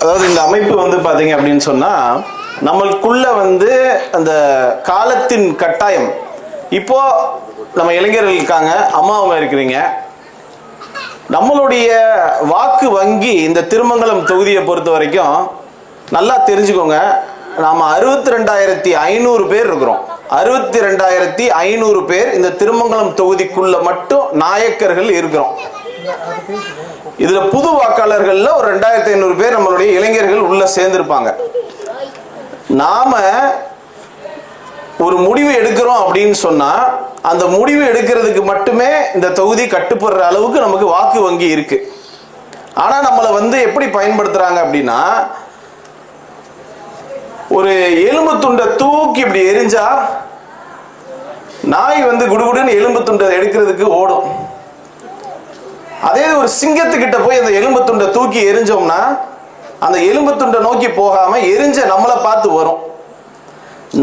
அதாவது இந்த அமைப்பு வந்து பாத்தீங்க அப்படின்னு சொன்னா நம்மளுக்குள்ள வந்து அந்த காலத்தின் கட்டாயம். இப்போ நம்ம இளைஞர்கள் இருக்காங்க அம்மா அவங்க இருக்கிறீங்க. நம்மளுடைய வாக்கு வங்கி இந்த திருமங்கலம் தொகுதியை பொறுத்த வரைக்கும் நல்லா தெரிஞ்சுக்கோங்க நாம் அறுபத்தி ரெண்டாயிரத்தி ஐநூறு பேர் இருக்கிறோம். அறுபத்தி ரெண்டாயிரத்தி ஐநூறு பேர் இந்த திருமங்கலம் தொகுதிக்குள்ள மட்டும் நாயக்கர்கள் இருக்கிறோம். இதுல புது வாக்காளர்கள்ல ஒரு ரெண்டாயிரத்தி ஐநூறு பேர் நம்மளுடைய இளைஞர்கள் உள்ள சேர்ந்திருப்பாங்க. நாம ஒரு முடிவு எடுக்கிறோம் அப்படின்னு சொன்னா அந்த முடிவு எடுக்கிறதுக்கு மட்டுமே இந்த தொகுதி கட்டுப்படுற அளவுக்கு நமக்கு வாக்கு வங்கி இருக்கு. ஆனா நம்மளை வந்து எப்படி பயன்படுத்துறாங்க அப்படின்னா ஒரு எலும்பு துண்டை தூக்கி இப்படி எரிஞ்சா நாய் வந்து குடுகுடுன்னு எலும்பு துண்டை எடுக்கிறதுக்கு ஓடும். அதே ஒரு சிங்கத்துக்கிட்ட போய் அந்த எலும்பு துண்டை தூக்கி எரிஞ்சோம்னா அந்த எலும்பு துண்டை நோக்கி போகாம எரிஞ்ச நம்மளை பார்த்து வரும்.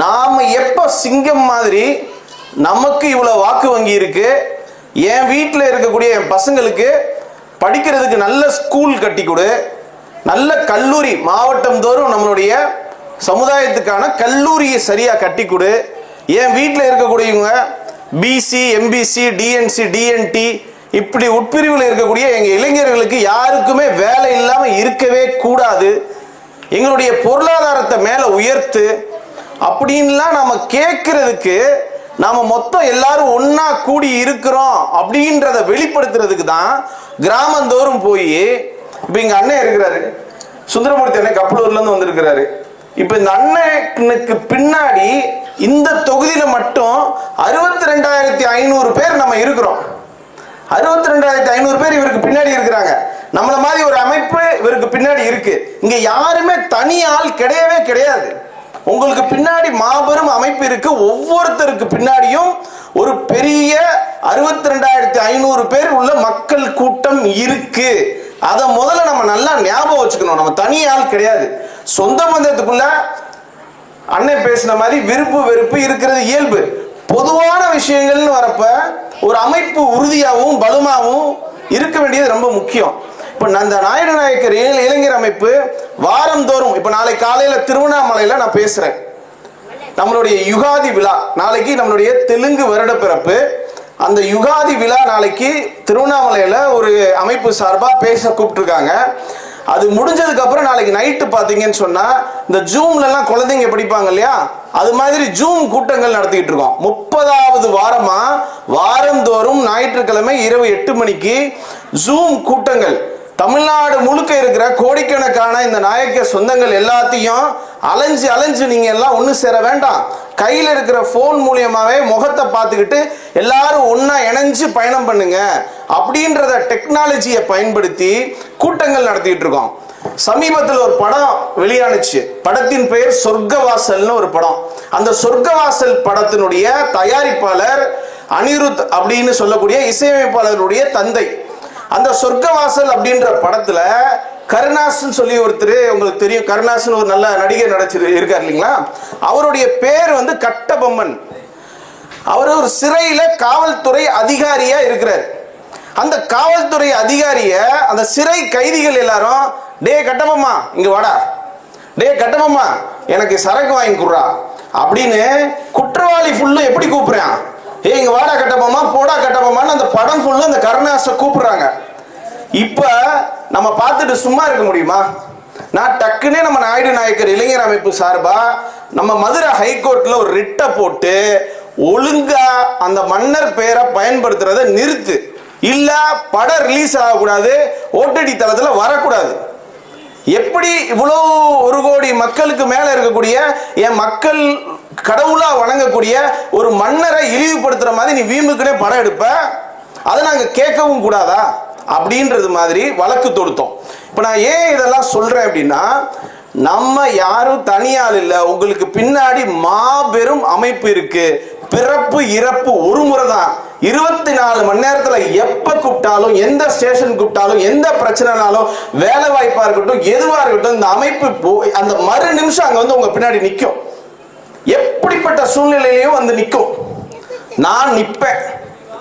நாம எப்ப சிங்கம் மாதிரி நமக்கு இவ்வளவு வாக்கு வங்கி இருக்கு என் வீட்டில் இருக்கக்கூடிய என் பசங்களுக்கு படிக்கிறதுக்கு நல்ல ஸ்கூல் கட்டி கொடு நல்ல கல்லூரி மாவட்டம் தோறும் நம்மளுடைய சமுதாயத்துக்கான கல்லூரியை சரியாக கட்டி கொடு. என் வீட்டில் இருக்கக்கூடியவங்க பிசி எம்பிசி டிஎன்சி டிஎன்டி இப்படி உட்பிரிவில் இருக்கக்கூடிய எங்கள் இளைஞர்களுக்கு யாருக்குமே வேலை இல்லாமல் இருக்கவே கூடாது. எங்களுடைய பொருளாதாரத்தை மேலே உயர்த்து அப்படின்லாம் நம்ம கேட்கறதுக்கு நாம மொத்தம் எல்லாரும் ஒன்றா கூடி இருக்கிறோம் அப்படின்றத வெளிப்படுத்துறதுக்கு தான் கிராமந்தோறும் போய் இப்போ எங்கள் அண்ணன் இருக்கிறாரு. சுந்தரமூர்த்தி அண்ணன் கப்பலூர்லேருந்து வந்திருக்கிறாரு. இப்போ இந்த அண்ணனுக்கு பின்னாடி இந்த தொகுதியில் மட்டும் அறுபத்தி ரெண்டாயிரத்தி ஐநூறு பேர் நம்ம இருக்கிறோம். அறுபத்தி ரெண்டாயிரத்தி ஐநூறு பேர் இவருக்கு பின்னாடி இருக்கிறாங்க. நம்மள மாதிரி ஒரு அமைப்பு இவருக்கு பின்னாடி இருக்கு. இங்க யாருமே தனி ஆள் கிடையவே கிடையாது. உங்களுக்கு பின்னாடி மாபெரும் அமைப்பு இருக்கு. ஒவ்வொருத்தருக்கு பின்னாடியும் ஒரு பெரிய அறுபத்தி ரெண்டாயிரத்தி ஐநூறு பேர் உள்ள மக்கள் கூட்டம் இருக்கு. அதை முதல்ல நம்ம நல்லா ஞாபகம் வச்சுக்கணும். நம்ம தனி ஆள் கிடையாது. சொந்த பந்தத்துக்குள்ள அண்ணன் பேசின மாதிரி விருப்பு வெறுப்பு இருக்கிறது இயல்பு. பொதுவான விஷயங்கள்னு வரப்ப ஒரு அமைப்பு உறுதியாகவும் பலுமாகவும் இருக்க வேண்டியது ரொம்ப முக்கியம். இப்போ அந்த நாயுடு நாயக்கர் இளைஞர் அமைப்பு வாரந்தோறும் இப்போ நாளை காலையில திருவண்ணாமலையில நான் பேசுறேன். நம்மளுடைய யுகாதி விழா நாளைக்கு நம்மளுடைய தெலுங்கு வருட பிறப்பு. அந்த யுகாதி விழா நாளைக்கு திருவண்ணாமலையில ஒரு அமைப்பு சார்பா பேச கூப்பிட்டுருக்காங்க. அது முடிஞ்சதுக்கு அப்புறம் நாளைக்கு நைட்டு பார்த்தீங்கன்னு சொன்னால் இந்த ஜூம்லலாம் குழந்தைங்க படிப்பாங்க இல்லையா? அது மாதிரி ஜூம் கூட்டங்கள் நடத்திக்கிட்டு இருக்கோம். முப்பதாவது வாரமாக வாரந்தோறும் ஞாயிற்றுக்கிழமை இரவு எட்டு மணிக்கு ஜூம் கூட்டங்கள். தமிழ்நாடு முழுக்க இருக்கிற கோடிக்கணக்கான இந்த நாயக்க சொந்தங்கள் எல்லாத்தையும் அலைஞ்சு அலைஞ்சு நீங்க எல்லாம் ஒன்று சேர வேண்டாம். கையில் இருக்கிற ஃபோன் மூலியமாவே முகத்தை பார்த்துக்கிட்டு எல்லாரும் ஒன்றா இணைஞ்சு பயணம் பண்ணுங்க. அப்படின்றத டெக்னாலஜியை பயன்படுத்தி கூட்டங்கள் நடத்திட்டு இருக்கோம். சமீபத்தில் ஒரு படம் வெளியானுச்சு. படத்தின் பெயர் சொர்க்கவாசல்னு ஒரு படம். அந்த சொர்க்கவாசல் படத்தினுடைய தயாரிப்பாளர் அனிருத் அப்படின்னு சொல்லக்கூடிய இசையமைப்பாளருடைய தந்தை. அந்த சொர்க்கவாசல் அப்படின்ற படத்துல கருணாஸ்ன்னு சொல்லி ஒருத்தர் உங்களுக்கு தெரியும் கருணாசன் ஒரு நல்ல நடிகர் நடிச்சிரு இருக்கார் இல்லைங்களா? அவருடைய பேர் வந்து கட்டபொம்மன். அவர் ஒரு சிறையில காவல்துறை அதிகாரியா இருக்கிறார். அந்த காவல்துறை அதிகாரிய அந்த சிறை கைதிகள் எல்லாரும் டே கட்டபொம்மா இங்க வாடா. டே கட்டபொம்மா எனக்கு சரக்கு வாங்கி கொடுறா. அப்படின்னு குற்றவாளி ஃபுல்லும் எப்படி கூப்பிடுறான்? ஏய் இங்க வாடா கட்டபொம்மா போடா கட்டபொம்மான்னு அந்த படம் ஃபுல்லாக அந்த கருணாசை கூப்பிடுறாங்க. இப்போ நம்ம பார்த்துட்டு சும்மா இருக்க முடியுமா? நான் டக்குனே நம்ம நாயுடு நாயக்கர் இளைஞர் அமைப்பு சார்பா நம்ம மதுரை ஹைகோர்ட்ல ஒரு ரிட்டை போட்டு ஒழுங்கா அந்த மன்னர் பெயரை பயன்படுத்துறத நிறுத்து. இல்ல படம் ரிலீஸ் ஆகக்கூடாது ஓட்டடி தளத்துல வரக்கூடாது. எப்படி இவ்வளோ ஒரு கோடி மக்களுக்கு மேல இருக்கக்கூடிய என் மக்கள் கடவுளா வணங்கக்கூடிய ஒரு மன்னரை இழிவுபடுத்துற மாதிரி நீ வீம்புக்குனே படம் எடுப்ப. அதை நாங்கள் கேட்கவும் கூடாதா? அப்படின்றது மாதிரி வழக்கு தொடுத்தோம். இப்போ நான் ஏன் இதெல்லாம் சொல்கிறேன் அப்படின்னா நம்ம யாரும் தனியால் இல்லை உங்களுக்கு பின்னாடி மாபெரும் அமைப்பு இருக்கு. பிறப்பு இறப்பு ஒரு முறை தான் இருபத்தி நாலு மணி நேரத்தில் எப்போ கூப்பிட்டாலும் எந்த ஸ்டேஷன் கூப்பிட்டாலும் எந்த பிரச்சனைனாலும் வேலை வாய்ப்பாக இருக்கட்டும் எதுவாக இருக்கட்டும் இந்த அமைப்பு போ- அந்த மறு நிமிஷம் அங்கே வந்து உங்கள் பின்னாடி நிற்கும் எப்படிப்பட்ட சூழ்நிலையிலையும் வந்து நிற்கும் நான் நிற்பேன்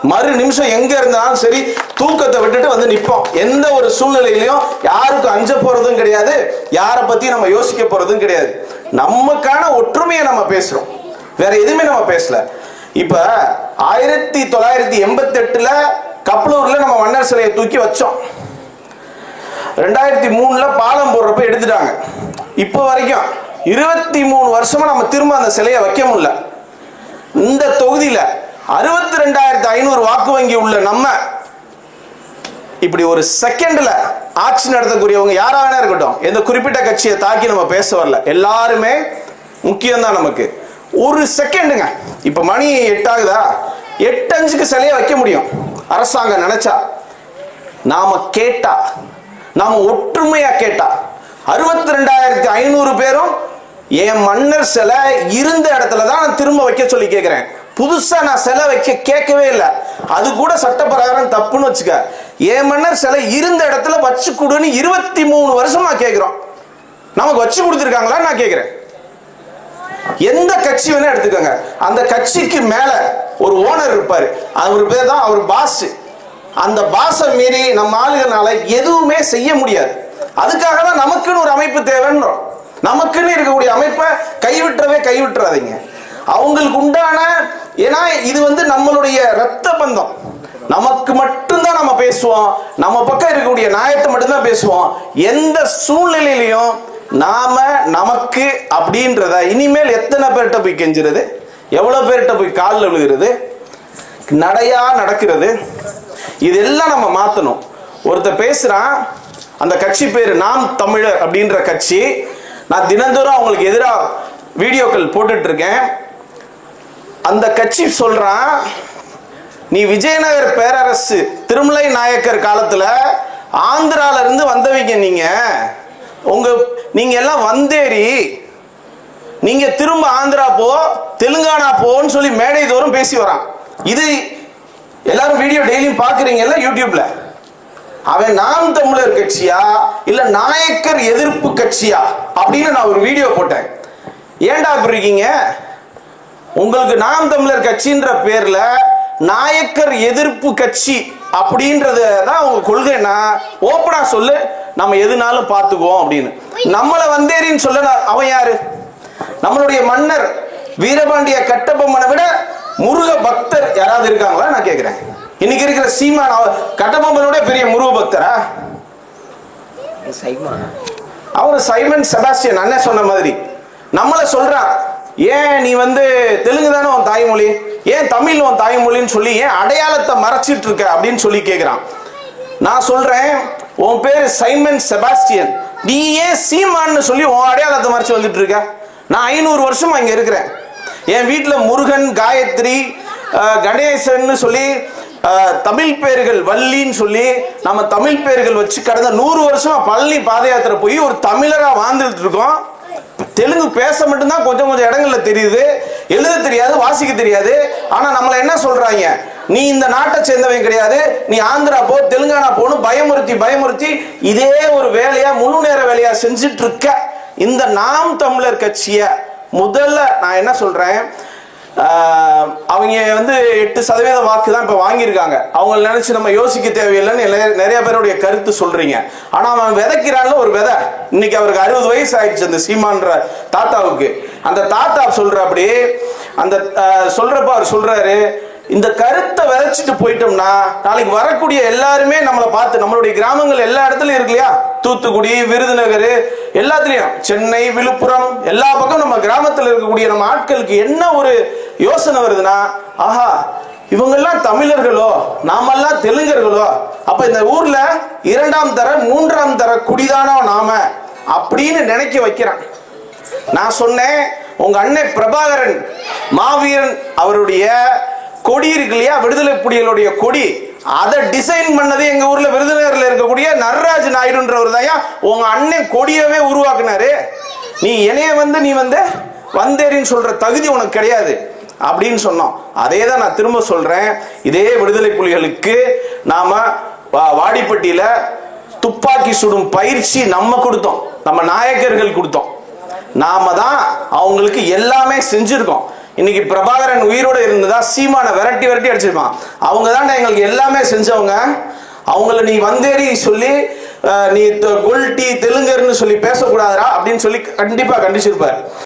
மறு நிமிஷம் எங்க இருந்தாலும் சரி தூக்கத்தை விட்டுட்டு வந்து நிற்போம் எந்த ஒரு சூழ்நிலையிலையும் யாருக்கும் அஞ்ச போறதும் கிடையாது யாரை பத்தி நம்ம யோசிக்க போறதும் கிடையாது. நமக்கான ஒற்றுமையை நம்ம பேசுறோம். வேற எதுவுமே நம்ம பேசல. இப்ப ஆயிரத்தி தொள்ளாயிரத்தி எண்பத்தி எட்டுல கப்பலூர்ல நம்ம மன்னர் சிலையை தூக்கி வச்சோம். ரெண்டாயிரத்தி மூணுல பாலம் போடுறப்ப எடுத்துட்டாங்க. இப்போ வரைக்கும் இருபத்தி மூணு வருஷமா நம்ம திரும்ப அந்த சிலையை வைக்க முடியல. இந்த தொகுதியில அறுபத்தி ரெண்டாயிரத்தி ஐநூறு வாக்கு வங்கி உள்ள நம்ம இப்படி ஒரு செகண்ட்ல ஆட்சி நடத்தக்கூடியவங்க யாரா வேணா இருக்கட்டும் எந்த குறிப்பிட்ட கட்சியை தாக்கி நம்ம பேச வரல. எல்லாருமே முக்கியம்தான் நமக்கு. ஒரு செகண்டுங்க இப்ப மணி எட்டாகுதா? எட்டு அஞ்சுக்கு சிலையை வைக்க முடியும். அரசாங்கம் நினைச்சா. நாம கேட்டா. நாம ஒற்றுமையா கேட்டா. அறுபத்தி ரெண்டாயிரத்தி ஐநூறு பேரும் என் மன்னர் சிலை இருந்த இடத்துல தான் நான் திரும்ப வைக்க சொல்லி கேட்கிறேன் புதுசா நான் சிலை வைக்க கேட்கவே இல்லை. அது கூட சட்ட பிரகாரம் தப்புன்னு வச்சுக்க. என் மன்னர் சிலை இருந்த இடத்துல வச்சு கொடுன்னு இருபத்தி மூணு வருஷமா கேட்கிறோம் நமக்கு வச்சு கொடுத்துருக்காங்களா நான் கேட்கிறேன் எந்த கட்சி வேணா எடுத்துக்கோங்க. அந்த கட்சிக்கு மேல ஒரு ஓனர் இருப்பாரு. அவர் பேர் தான் அவர் பாஸ் அந்த பாஸை மீறி நம்ம ஆளுகனால எதுவுமே செய்ய முடியாது. அதுக்காக தான் நமக்குன்னு ஒரு அமைப்பு தேவைன்றோம். நமக்குன்னு இருக்கக்கூடிய அமைப்பை கைவிட்டுறவே கைவிட்டுறாதீங்க. அவங்களுக்கு உண்டான ஏன்னா இது வந்து நம்மளுடைய ரத்த பந்தம். நமக்கு மட்டும்தான் நம்ம பேசுவோம். நம்ம பக்கம் இருக்கக்கூடிய நியாயத்தை மட்டும்தான் பேசுவோம். எந்த சூழ்நிலையிலையும் நாம நமக்கு அப்படின்றத இனிமேல் எத்தனை பேர்கிட்ட போய் கெஞ்சுறது? எவ்வளோ பேர்கிட்ட போய் காலில் விழுகிறது? நடையா நடக்கிறது? இதெல்லாம் நம்ம மாற்றணும் ஒருத்தர் பேசுகிறான் அந்த கட்சி பேர் நாம் தமிழர் அப்படின்ற கட்சி. நான் தினந்தோறும் அவங்களுக்கு எதிராக வீடியோக்கள் போட்டுட்ருக்கேன் அந்த கட்சி சொல்றான் நீ விஜயநகர் பேரரசு திருமலை நாயக்கர் காலத்துல ஆந்திரால இருந்து வந்தவங்க நீங்க. உங்க நீங்க எல்லாம் வந்தேரி நீங்க திரும்ப ஆந்திரா போ தெலுங்கானா போன்னு சொல்லி மேடை தோறும் பேசி வரான். இது எல்லாரும் வீடியோ டெய்லியும் பாக்குறீங்கல்ல யூடியூப்ல அவன் நாம் தமிழர் கட்சியா இல்ல நாயக்கர் எதிர்ப்பு கட்சியா? அப்படின்னு நான் ஒரு வீடியோ போட்டேன். ஏன்டா அப்படி இருக்கீங்க? உங்களுக்கு நாம் தமிழர் கட்சின்ற பேர்ல நாயக்கர் எதிர்ப்பு கட்சி அப்படின்றத தான் உங்க கொள்கைன்னா ஓப்பனா சொல்லு நம்ம எதுனாலும் பார்த்துக்குவோம் அப்படின்னு. நம்மளை வந்தேரின்னு சொல்ல அவன் யாரு? நம்மளுடைய மன்னர் வீரபாண்டிய கட்டபொம்மனை விட முருக பக்தர் யாராவது இருக்காங்களா? நான் கேட்கிறேன் இன்னைக்கு இருக்கிற சீமான் அவ- கட்டபொம்மனோட பெரிய முருக பக்தரா? சைமா அவர் சைமன் செபாஸ்டியன் அண்ணன் சொன்ன மாதிரி. நம்மள சொல்றான் ஏன் நீ வந்து தெலுங்கு தானே உன் தாய்மொழி? ஏன் தமிழ் உன் தாய்மொழின்னு சொல்லி ஏன் அடையாளத்தை மறைச்சிட்டு இருக்க அப்படின்னு சொல்லி கேட்குறான் நான் சொல்றேன் உன் பேர் சைமன் செபாஸ்டியன். நீ ஏன் சீமான்னு சொல்லி உன் அடையாளத்தை மறைச்சு வந்துட்டு இருக்க? நான் ஐநூறு வருஷமா இங்க இருக்கிறேன். என் வீட்டில் முருகன் காயத்ரி கணேசன் கணேசன்னு சொல்லி தமிழ் பேர்கள் வள்ளின்னு சொல்லி நம்ம தமிழ் பேர்கள் வச்சு கடந்த நூறு வருஷமா பழனி பாத யாத்திரை போய் ஒரு தமிழராக வாழ்ந்துட்டு இருக்கோம். தெலுங்கு பேச மட்டும்தான் கொஞ்சம் கொஞ்சம் இடங்கள்ல தெரியுது. எழுத தெரியாது வாசிக்க தெரியாது. ஆனா நம்மளை என்ன சொல்றாங்க? நீ இந்த நாட்டை சேர்ந்தவன் கிடையாது. நீ ஆந்திரா போ தெலுங்கானா போன்னு பயமுறுத்தி பயமுறுத்தி இதே ஒரு வேலையா முழு நேர வேலையா செஞ்சுட்டு இருக்க. இந்த நாம் தமிழர் கட்சிய முதல்ல நான் என்ன சொல்றேன்? அவங்க வந்து எட்டு சதவீத வாக்கு தான் இப்போ வாங்கியிருக்காங்க. அவங்கள நினைச்சு நம்ம யோசிக்க தேவையில்லைன்னு நிறைய- பேருடைய கருத்து சொல்றீங்க. ஆனால் அவன் விதைக்கிறான்ல ஒரு விதை. இன்னைக்கு அவருக்கு அறுபது வயசு ஆயிடுச்சு அந்த சீமான்ற தாத்தாவுக்கு. அந்த தாத்தா சொல்ற அப்படி அந்த சொல்கிறப்ப சொல்றப்ப அவர் சொல்றாரு இந்த கருத்தை விதைச்சிட்டு போயிட்டோம்னா நாளைக்கு வரக்கூடிய எல்லாருமே நம்மளை பார்த்து நம்மளுடைய கிராமங்கள் எல்லா இடத்துலையும் இருக்கு இல்லையா? தூத்துக்குடி விருதுநகர் எல்லாத்துலேயும். சென்னை விழுப்புரம் எல்லா பக்கம் நம்ம கிராமத்தில் இருக்கக்கூடிய நம்ம ஆட்களுக்கு என்ன ஒரு யோசனை வருதுன்னா ஆஹா இவங்கெல்லாம் தமிழர்களோ நாமெல்லாம் தெலுங்கர்களோ அப்ப இந்த ஊர்ல இரண்டாம் தர மூன்றாம் தர குடிதானோ நாம அப்படின்னு நினைக்க வைக்கிறான். நான் சொன்னேன் உங்க அண்ணன் பிரபாகரன் மாவீரன் அவருடைய கொடி இருக்கு இல்லையா? விடுதலை புலிகளுடைய கொடி. அதை டிசைன் பண்ணது எங்க ஊர்ல விருதுநகர்ல இருக்கக்கூடிய நர்ராஜ் நாயுடுன்றவர் தான் உங்க அண்ணன் கொடியவே உருவாக்குனாரு. நீ என்னைய வந்து நீ வந்து வந்தேரின்னு சொல்ற தகுதி உனக்கு கிடையாது அப்படின்னு சொன்னோம் அதே தான் நான் திரும்ப சொல்றேன். இதே விடுதலை புலிகளுக்கு நாம வா- வாடிப்பட்டியில துப்பாக்கி சுடும் பயிற்சி நம்ம கொடுத்தோம். நம்ம நாயக்கர்கள் கொடுத்தோம். நாம தான் அவங்களுக்கு எல்லாமே செஞ்சிருக்கோம். இன்னைக்கு பிரபாகரன் உயிரோட இருந்ததா சீமான விரட்டி விரட்டி அடிச்சிருப்பான். அவங்க தான் எங்களுக்கு எல்லாமே செஞ்சவங்க. அவங்கள நீ வந்தேறி சொல்லி அஹ், நீ கொல்டி தெலுங்கர்னு சொல்லி பேசக்கூடாதா அப்படின்னு சொல்லி கண்டிப்பா கண்டிச்சிருப்பார்.